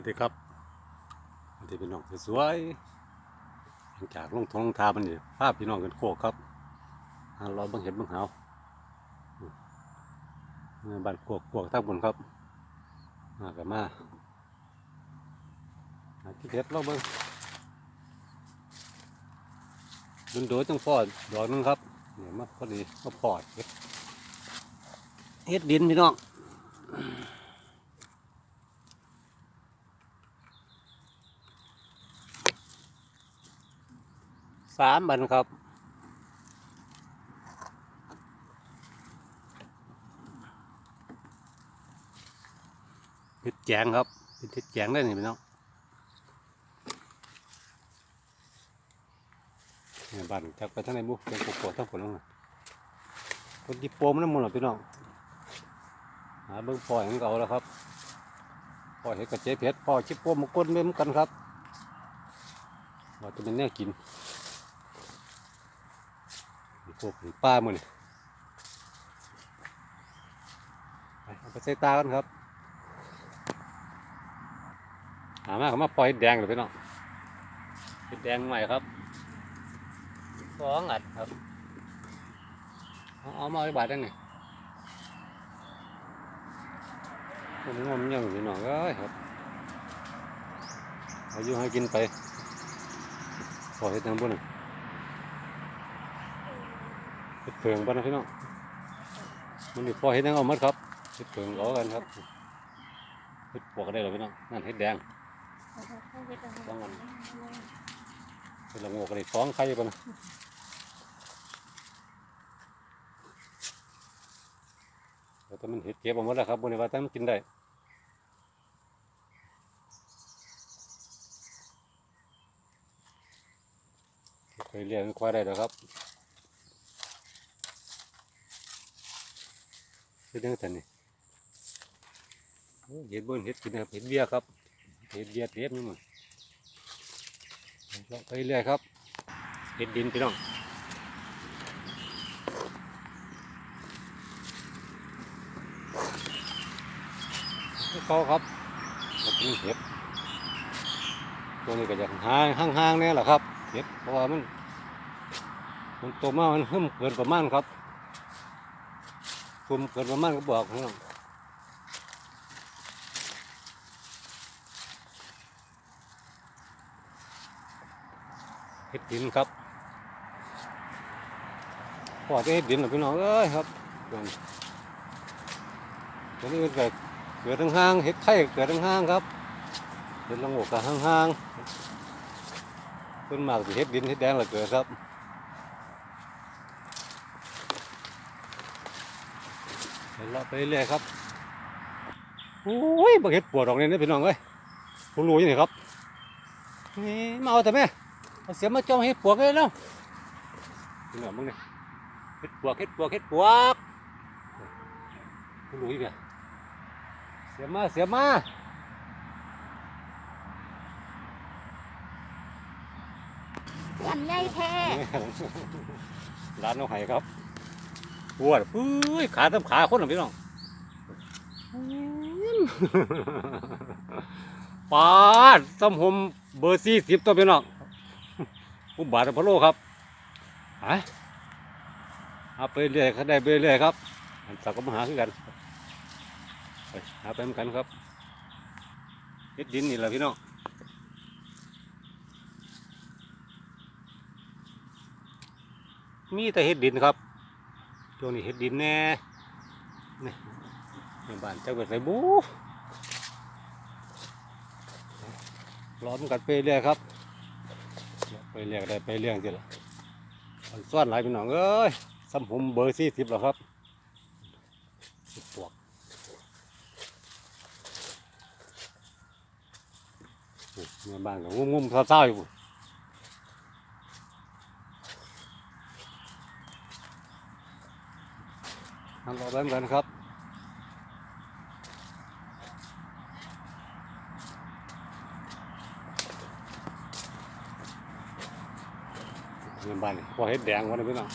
วัสดีครับสวัสดีพี่น้องสวยๆหลังจากลงทงลงทามันนี่ภาพพี่น้องกันโคกครับเราบังเห็นบังหาวบ้านโคกโคกทั้งบนครับมากับมาที่เด็ดเราบิ่งดุนโดจังพอดดอกนึงครับเนี่ยมาพอดีมาพอดเฮ็ดเฮ็ดดินพี่น้อง สามบันครับเห็ดแจงครับเป็นเห็ดแจงได้นี่พี่น้องเนี่ยบ้านจักไปทางไหนบุกเป็นโกโก้ทั้งผลลงคนที่โปมน้ำมันหรอพี่น้องหาเบิ้งปล่อยของเขาแล้วครับปล่อยให้กระเจี๊ยบเพชรปล่อยชิปโปมมาก้นเม่เหมอนกันครับว่าจะเป็นแน่กิน พวกป้ามือนี่ไปเอาไปใส่ตากันครับหามาเขามาปล่อยแดงเลยพี่น้องเห็ดแดงใหม่ครับสองอัดครับเอาเอามาไว้บาทได้ไงผมงมยังพี่น้องเอ้ยครับอายู่ให้กินไปปล่อยเห็ดแดงบนน่ะ เห็ดเผืองบ้านนะพี่น้องมันนี่พอเห็ดยังเอามัดครับเห็ดเผืองเอากันครับเห็ดปวกก็ได้หรอพี่น้องนั่นเห็ดแดงช้างมันเห็ดละโงกก็ได้องไข่กันนะแต่มันเห็ดเก็บเอาหมดแล้วครับบนนี้ว่าแต่มันกินได้เคยเลี้ยงควายได้แล้วครับ เดยังไงนี่เห็ดบนเห็ดกินครับเห็ดเบี้ยครับเห็ดเบี้ยเทียบนี่มันเลาะไปเรื่อยครับเห็ดดินพี่น้องเขาครับมากินเห็ดตัวนี้ก็จะห่างห่างๆเนี่ยแหละครับเห็ดเพราะว่ามันมันโตมามันเพิ่มเกินประมาณครับ คุมเกิดประมาณก็บอกพี่น้องเห็ดดินครับพอจะเห็ดดินนะพี่น้องเอ้ยครับตัวนี้ตัวนี้เกิดเกิดทั้งห้างเห็ดไข่เกิดทั้งห้างครับเห็ดละโงกกับห้างๆต้นหมากสิเห็ดดินเห็ดแดงละเกิดครับ เดี๋ยวเรา ไปเรื่อยครับโอ้ยบักเห็ดปวดออกเลยนะพี่น้องเอ้ยผู้รู้อยังไงครับนี่มาเอาแต่แม่เอาเสียมาจ้องเห็ดปวกเลยเนาะพี่น้องมึงเนี่ยเห็ดปวกเห็ดปวกเห็ดปวกผู้รู้อยังไงเสียมาเสียมากันใหญ่แท้ร้านน้องไห้ครับ ปวดปุ้ยขาทำขาคนหรอพี่น้องปาดต้มหมเบอร์สี่สิบตัวพี่น้องผู้บาทพะโลครับหาเอาไปเรื่อยครับได้ไปเรื่อยครับอันสักก็มาหาคือกันไปหาไปเหมือนกันครับเฮ็ดดินนี่แหละพี่น้องมีแต่เฮ็ดดินครับ ช่วงนี้เฮ็ดดินแน่นี่บ้านเจ้าเกิดใส่บูร้อนกันไปเรื่อยครับ ไปเรื่อยได้ไปเรื่อยจริละมันซ่อนหลายพี่น้องเอ้ยซ้ำผมเบอร์สี่สิบแล้วครับปวกโอ้ในบ้านก็งุ่มๆเศร้าๆอยู่ ทำรอแป๊บกันครับเงินบ้านพอเห็ดแดงวันนี้พี่น้อง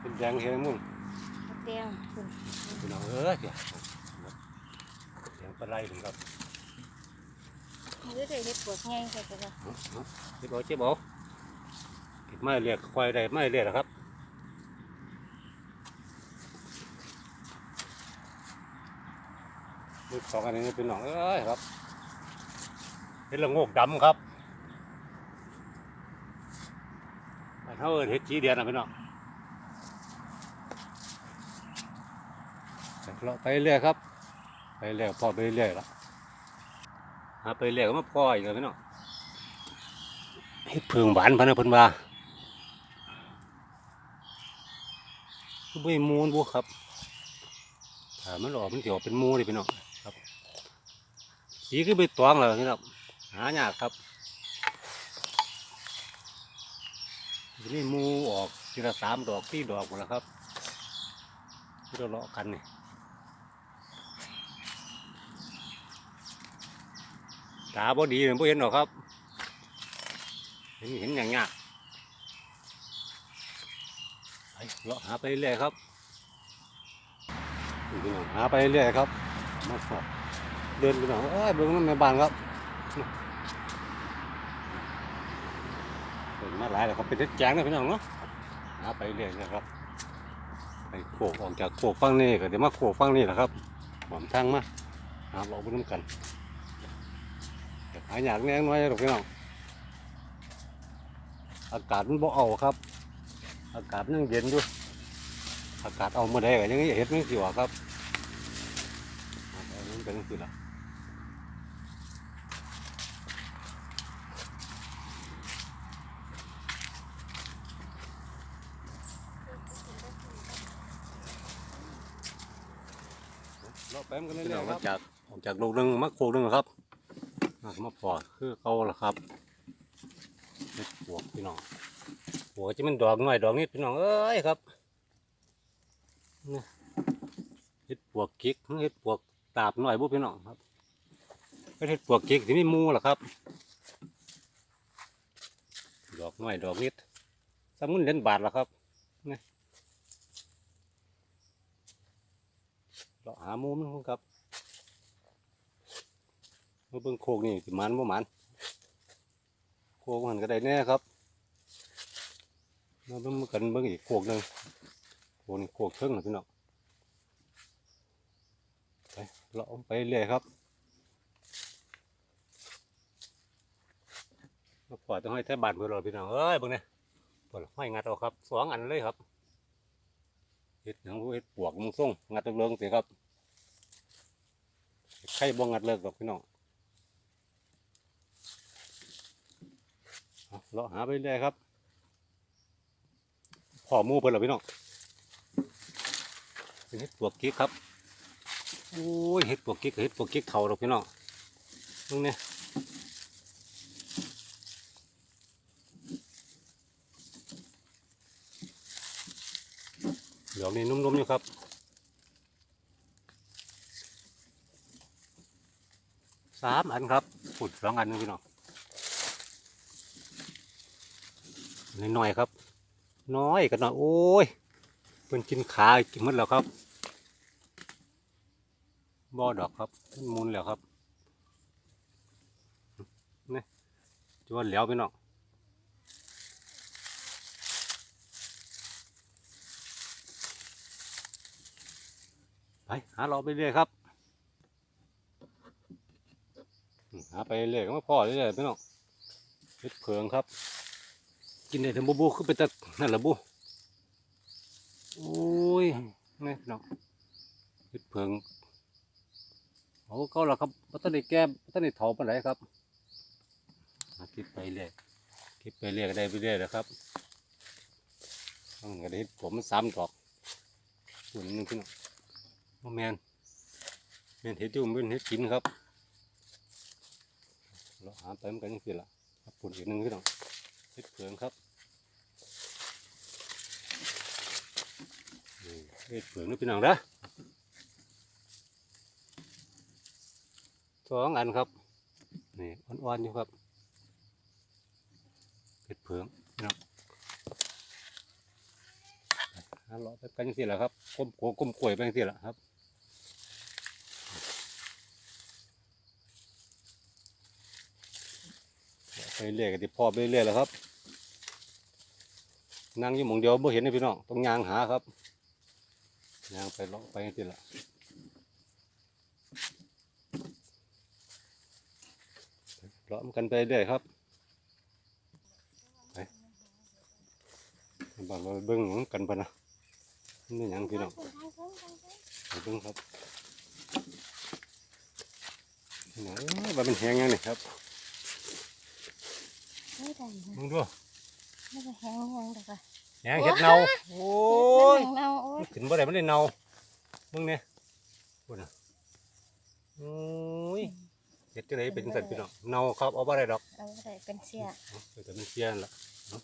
เห็ดแดงเห็ดมุ่งเตียงพี่น้องเอ้ยเดี๋ยวเดี๋ยวปลาไหลถึงครับมันก็ได้เฮ็ดปวดงก็จะว่าเอาเอาเจ็บเอาเจ็บเอาเก็บไม่เรียกควายได้ไม่เรียกหรอครับมือ สองอันนี้เป็นหนองเอ้ยครับเห็ดละโงกดำครับเท่าเอิ้นเห็ดจีเดียนนะพี่น้องเราไปเรื่อยครับ ไปเรื่อยพอไปเรื่อยแล้วหาไปเรื่อยก็มาพออีกแล้วพี่น้องเฮ็ดเพิงหวานพะนะเพิ่นว่าคือบ่มีมูลบ่ครับถ้ามันออกมันสิออกเป็นมูเลยพี่น้อง สีคือใบตองแล้วนี่ครับหายากครับทีนี้มูออกทีละสามดอกสี่ดอกหมดแล้วครับที่เราเลาะกันนี่ตาบ่ดีเลยบ่เห็นหรอกครับ เห็นเห็นอย่างงี้ยไปเลาะหาไปเรื่อยครับหาไปเรื่อยครับมาสอบ เดินไปหน่อยเอ้ยเบิ่งมันในบ้านครับมาหลายแล้วครับเป็นเท็ดแจงนะพี่น้องเนาะหาไปเรื่อยนะครับไปโขกออกจากโขกฟังนี่ก็เดี๋ยวมาโขกฟังนี่แหละครับหวามทางมาหาเราไปน้ำกันหาอยากแน่น้อยหรอกพี่น้องอากาศมันบ่เอาครับ อากาศมันยังเย็นอยู่อากาศเอาเมื่อใดก็ยังเห็ดไม่สิวครับเอาเป็นจังซี่ล่ะ แป๊มกันเลยๆครับจากออกจากลูกหนึงมาโคกหนึงครับอะมาพอคือเก่าละครับเห็ดปวกพี่น้องหัวจะมันดอกหน่อยดอกนิดพี่น้องเอ้ยครับนี่เห็ดปวกกิกเห็ดปวกตาบหน่อยบุพี่น้องครับเป็นเห็ดปวกกิกที่มีหมูล่ะครับ ดอกหน่อยดอกนิดสมุนเด่นบาทละครับนี่ เราหามูมันครับมาเบิ่งโคกนี่สิมันบ่มันโคกมันก็ได้แน่ครับมาเบิ่งกันเบิ่งอีกโคกหนึ่งโคกนี่โคกเชิงนะพี่น้องไปเลาะไปเรื่อยครับมาปล่อยต้องให้แท้บานเพื่อเราพี่น้องเอ้ยเบิ่งเนี่ยปล่อยห้อยงัดเอาครับสองอันเลยครับเห็ดหนังเห็ดปวกมึงส่งงัดเลิงสิครับ ใครบ่งัดเลิกหรอกพี่น้องเอาเราหาไปเรื่อยครับพ่อมูเพิ่นหรอพี่น้องเห็ดปวกกิ๊กครับโอ้ยเห็ดปวกกิ๊กกับเห็ดปวกกิ๊กเขาดอกพี่น้องตรงนี้เดี๋ยวนี้นุ่มๆอยู่ครับ สามอันครับปุดสองอันนึงพี่น้องน้อยๆครับ น้อยกันหน่อยโอ้ยเป็นกินขากินหมดแล้วครับบ่อดอกครับมันมุนแล้วครับนี่จว่าแล้วพี่น้องไปหาเราไปเรื่อยครับอืม หาไปเรื่อยก็ม่พอเรื่อยๆพี่น้องเฮ็ดเผืองครับ กินได้ทั้งบูบูคือเป็นตะนั่นแหละบูโอ้ยนี่น้องเห็ดเพิงเอาเขาละครับบัตรในแก้บัตรในเถาปานไหนครับคิดไปเรื่อยคิดไปเรื่อยก็ได้ไปเรื่อยนะครับต้องก็ได้เฮ็ดผมมันซ้ำดอกส่วนหนึงพี่น้องโมแมนแมนเห็ดอยู่มเป็นเห็ดกินครับ เราหาไปมันกันยังไงละปุ่นอีกหนึ่งพี่น้องเห็ดเผืองครับนี่เห็ดเผืองนี่พี่น้องนะสองอันครับนี่อ่อนๆอยู่ครับเห็ดเผืองพี่น้องฮัลโหลไปกันยังสิละครับก้มโกก้มกล้วยไปยังสิละครับ เรื่อยๆก็ติพ่อไปเรื่อยๆแล้วครับนั่งอยู่หมองเดียวไม่เห็นนะพี่น้องต้องยางหาครับยางไปเลาะไปที่ละเลาะมันกันไปเรื่อยครับไปบางเราเบิ้งมันกันปนะนี่ยังพี่น้องเบิ้งครับนี่นะเอ้ยว่ามันแห้งยังนี่ครับ ไม่ได้นะมึงดูไม่ได้แห้งยังเด็กอะแหงเห็ดเน่าโอ้ยเน่าโอ้ยมันขึ้นบ่ได้มันได้เน่ามึงเนี่ยพูดนะโอ้ยเห็ดจังไดเป็นสัตว์พี่น้องเน่าครับเอาบ่ได้ดอกเอาได้เป็นเสียเอาแต่มันเสียนั่นล่ะเนาะ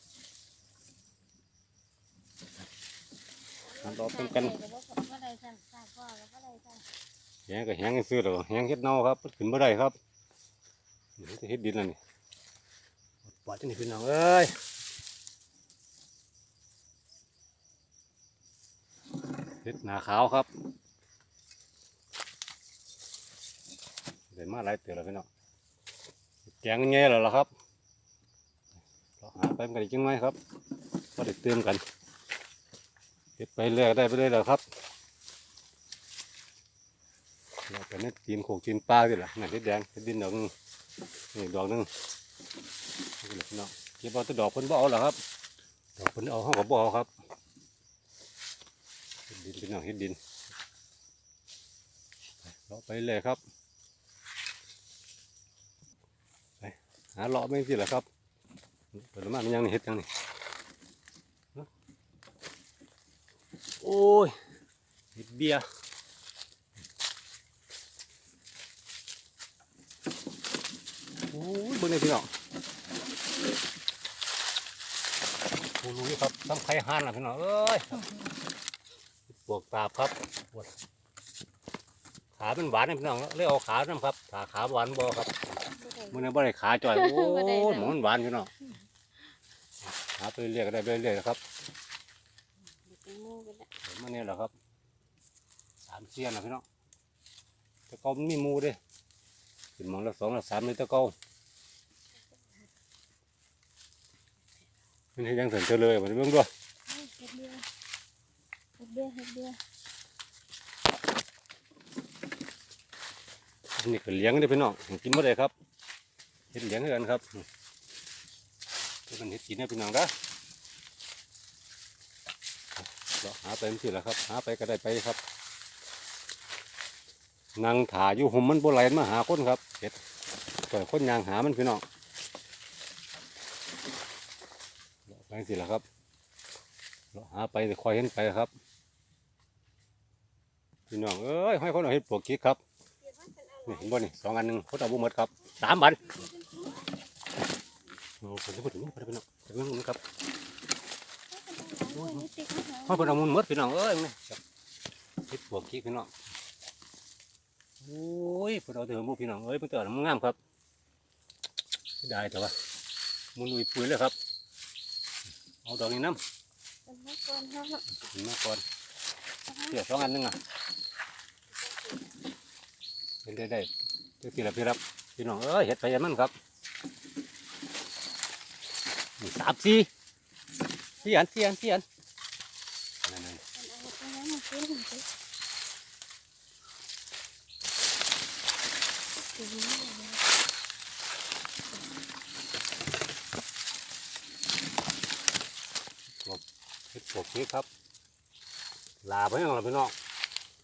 มันรอเป็นกัน ก็ได้สั่นสาพ่อแล้วก็ได้สั่นแหงก็แหงซื้อแล้วแหงเห็ดเน่าครับมันขึ้นบ่ได้ครับนี่มันจะเห็ดดินแล้วนี่ ปอดจังนี่พี่น้องเอ้ยเห็ดหนาขาวครับได้มาหลายเตือแล้วพี่น้องแกงเงี้ยแล้วล่ะครับเราหาไปกันอีกจังไหมครับก็ได้เติมกันเห็ดไปเรื่อยได้ไปเรื่อยแล้วครับเราไปนี่ตีนโขกตีนปลาดิล่ะหนั่นเห็ดแดงเห็ดดินดอกหนึงนี่ดอกหนึง นี่แหละพี่น้องเก็บเอาแต่ดอกเพิ่นบ่เอาหรอครับ ดอกเพิ่นเอาห้องกับบ่เอาครับเฮ็ดดินพี่น้องเห็ดดินเลาะไปเลยครับไปหาเลาะไม่สิล่ะครับเปิดมามันยังนี่เห็ดยังนี่โอ้ยเห็ดเบียร์ โอ้ยเบิ่งนี่พี่น้องโอ้รู้ครับทำไข่ห่านล่ะพี่น้องเอ้ยปวกตาบครับปวดขาเป็นหวานนะพี่น้องเลยเอาขาน้ำครับขาขาหวานบ่ครับมือนี้บ่ได้ขาจ่อยโอ้ยหมอนหวานพี่น้องหาไปเรื่อยกได้ไปเรื่อยๆนะครับเป็นมูไปแล้วเดี๋ยวมื่อนี้แหละครับสามเสียนนะพี่น้องตะเกามันมีมูเด้ขึ้นมองละสองละสามเลยตะเกา มันเฮ็ดหยังสันเจอเลยมันเบิ่งด้วยเฮ็ดเบียร์เฮ็ดเบียร์เฮ็ดเบียร์อันนี่ก็เลี้ยงได้อพี่น้องกินบ่ได้ครับเฮ็ดเลี้ยงคือกันครับก็มันเฮ็ดกินได้อพี่น้องเด้อเราหาไปมันสิล่ะครับ หาไปก็ได้ไปครับนางถาอยู่ห่มมันบ่ไหลมาหาคนครับเฮ็ดก็คนยางหามันพี่น้อง เราไปสิล่ะครับหาไปคอยเห็นไปครับพี่น้องเอ้ยให้คนเอาเฮ็ดปวกกิ๊กครับนี่เห็นบ่นี่สองอันหนึ่งเขาเอาบุหมดครับสามบันโอ้ผมจะพูดถึงนี่ไปพี่น้องไปเรื่องนี้ครับเขาเป็นเอามุนหมดพี่น้องเอ้ยนี่เฮ็ดปวกขี้พี่น้องโอ้ยพิ่นเอาเถอะหมูพี่น้องเอ้ยเพิ่นเกิดมันงามครับได้แต่ว่ามุนลุยปุ๋ยเลยครับ เอาดอกนี้น้เป็นนักกวนฮะำขึ้นมาก่อนเสียสองอันนึงอะเป็นได้ได้เจ้าที่ละพี่รับพี่น้องเอ้ยเห็ดไปยังมันครับสามสี่สี่อันสี่อันสี่อันนั่น เป็นเอาไปน้ำมากินสิกินนี่เลย เห็ดป วกกี้ครับ ลาไปยังล่ะพี่น้อง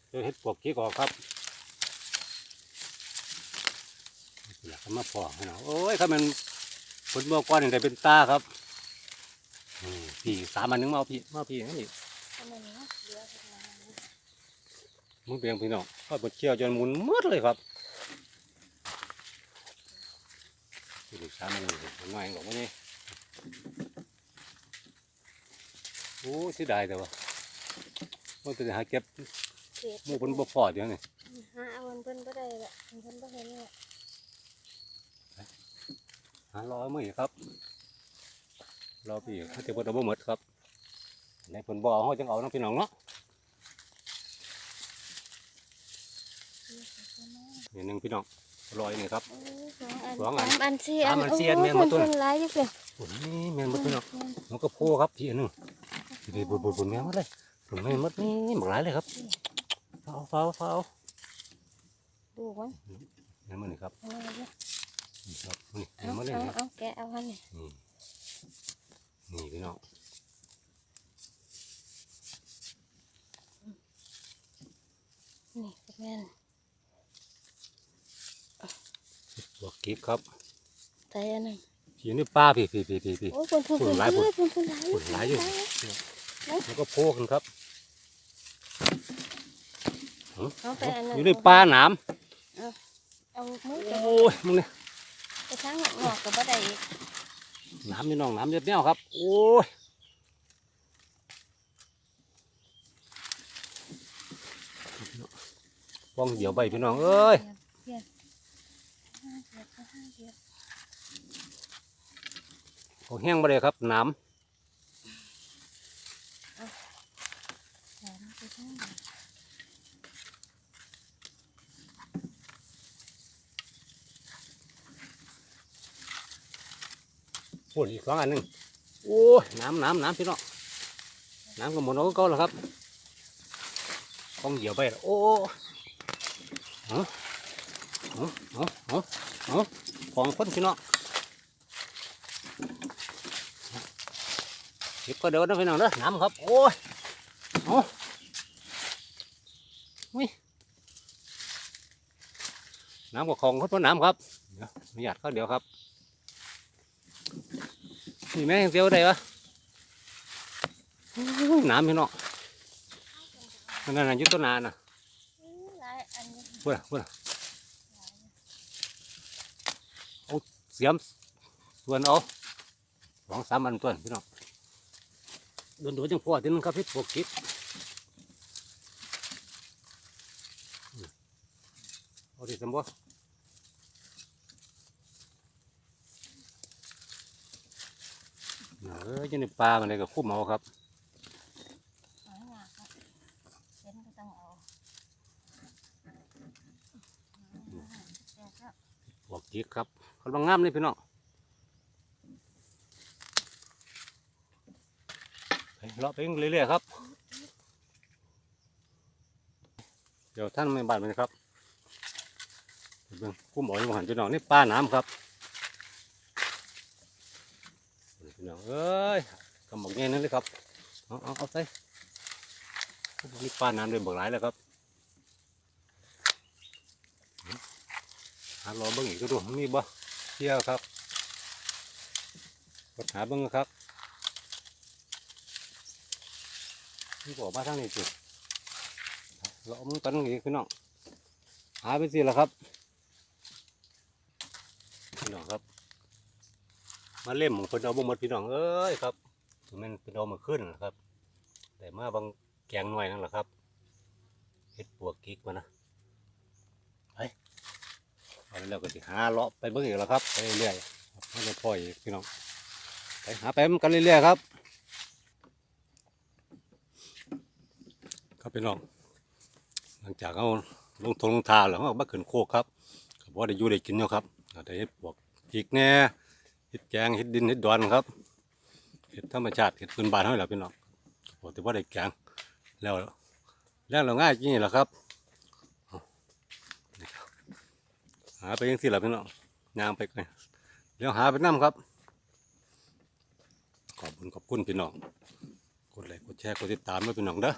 เจอเห็ดปวกกี้ก่อนครับอยากจะมาพอให้น้องโอ้ยครับมันผลเมื่อก่อนนี่ได้เป็นตาครับอืมพี่สามอันหนึงมาเอาพี่มาเอาพี่นั่นนี่อันนั้นเนาะเดี๋ยวเฮ็ดมามึงเปียงพี่น้องก็บดเชี่ยวจนหมุนหมดเลยครับพี่สามอันนี้น้อยหรอกวะนี่ โอ้เสียดายแต่ว่าว่าจะหาเก็บเฮ็ดหมูเพิ่นบ่พอเดี๋ยวนี้หาเอาเพิ่นบ่ได้ละเพิ่นบ่เห็นละหารอมือครับรอพี่เขาจะเพิ่นเอาบ่หมดครับในเพิ่นบ่เอาเฮาจังเอาเนาะพี่น้องเนาะนี่หนึงพี่น้องลอยนี่ครับโอ้ยสสอองงอัอันนสามอันสี่สามอันสี่อันแม่นบ่โอ้ยตัวเพิ่นหลายอยู่เพิ่นโอ้ยแม่นหมดพี่น้องมันก็โพครับพี่อันหนึง พี่บุญบุญบุญแม่นหมดเลยบุญแม่นหมดนี่หมากหลายเลยครับเฝ้าเฝ้าเฝ้าดูมันแม่นหมดนี่ครับเอาไว้เด้อนี่ครับนี่เอาแม่นหมดเลยเอานะเอาแกะเอาอันนี้นี่นี่พี่น้องนี่แม่นบวกกิ๊บครับใส่อันนั้นพี่นี่ป้าพี่พี่พี่พี่พี่โอ้ยเพิ่นเพิ่นฝุ่เพิ่นนหลายฝุ่นเพิ่นเพิ่นหลายฝุ่นหลายอยู่ มันก็โพกันครับเอาไปอันนั้นอยู่ในป่าหนามเอามือโอ้ยมึงเนี่ยไปทางนอกก็บ่ได้อีกหนามพี่น้องหนามเรียบแนวครับ โอ้ยป้องเดี๋ยวใบพี่น้องเอ้ยเดี๋ยวห้าเดี๋ยวก็ห้าเดี๋ยวเขาแห้งไปเลยครับหนาม สามไปทางไหน ฝุ่นอีก สองอันหนึ่งโอ้ยหน้ำหน้ำหน้ำพี่น้องหน้ำก็หมดเอาก็แล้วครับป้องเดี๋ยวใบแล้วโอ้เอาเอาเอาเอาเอาของคนพี่น้องเก็บก็เดี๋ยวนะพี่น้องเด้อน้ำครับโอ้ยเอาวิน้ำกับของคนเพราะน้ำครับเดี๋ยวไม่หยาดเขาเดี๋ยวครับ นี่แม่งเสียวได้ปะโอ้ยน้ำพี่น้องนั่นน่ะอยุต้นนานน่ะอื้อหลายอันนี้เพื่อนเพื่อนเอาเสียมส่วนเอาสองสามอันตัวพี่น้องโดนโดนจังพอที่นึงครับพี่ปวกกิบเอาดิสมบู เออจะในปลามันเลยก็คุ้มเอาครับหายากครับเห็นก็ต้องเอาแต่ก็ปวกกิบครับกำลังงามเลยพี่น้องเลาะไปเรื่อยๆครับ เดี๋ยวท่านไม่บานมันครับเบิ่งคุ้มอ๋อยมาหันพี่น้องนี่ปลาน้ำครับ พี่น้องเอ้ยกำบอกเงี้ยนั่นเลยครับเอาเอาเอาใส่นี่ปลาน้ำเลยบอกหลายแล้วครับหารอเบิ่งอีกดูมีบ่เที่ยวครับกดหาเบิ่งครับนี่บอกมาทางนี้สิเราเอามือกันอีกพี่น้องหาไปสิละครับพี่น้องครับ มาเล่มของเพิ่นเอาบ่หมดพี่น้องเอ้ยครับมันเป็นเอามาขึ้นนะครับ แต่มาบางแกงหน่อยนั่นแหละครับเฮ็ดปวกกิกมานะไปเอาแล้วก็สิหาเลาะไปเบิ่งอีกแล้วครับไปเรื่อยๆครับไม่ได้พ่อยี่พี่น้องไปหาไปมันกันเรื่อยๆครับ ครับพี่น้องหลังจากเอาลงทงลงทาแล้วเอามาขึ้นโคกครับก็บ่ได้อยู่ได้กินเนาะครับก็ได้เฮ็ดพวกพริกแน่ เฮ็ดแกงเฮ็ดดินเฮ็ดดอนครับเฮ็ดธรรมชาติเฮ็ดพื้นบ้านเฮาแหละพี่น้องก็ถือว่าได้แกงแล้วแล้วเราง่ายจริงนี่แหรอครับหาไปยังสิล่ะพี่น้องยางไปกันเดี๋ยวหาไปนํครับ ขอบคุณขอบคุณพี่น้องกดไลค์กดแชร์กดติดตามด้วยพี่น้องเด้อ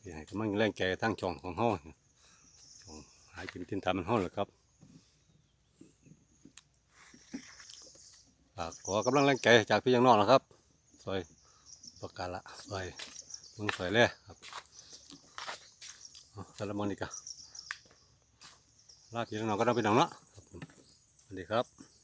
ที่ให้กำลังแรงใจทั้งช่องของเฮาช่องหายกินทินทำมันเฮาแหละครับฝาก ขอกำลังแรงใจจากพี่ยังนอกนะครับซอยประกาละซอยมึงซอยเลยครับเอาสารมอนิกะลาพี่น้องก็ต้องไปน้องเนาะสวัสดีครับ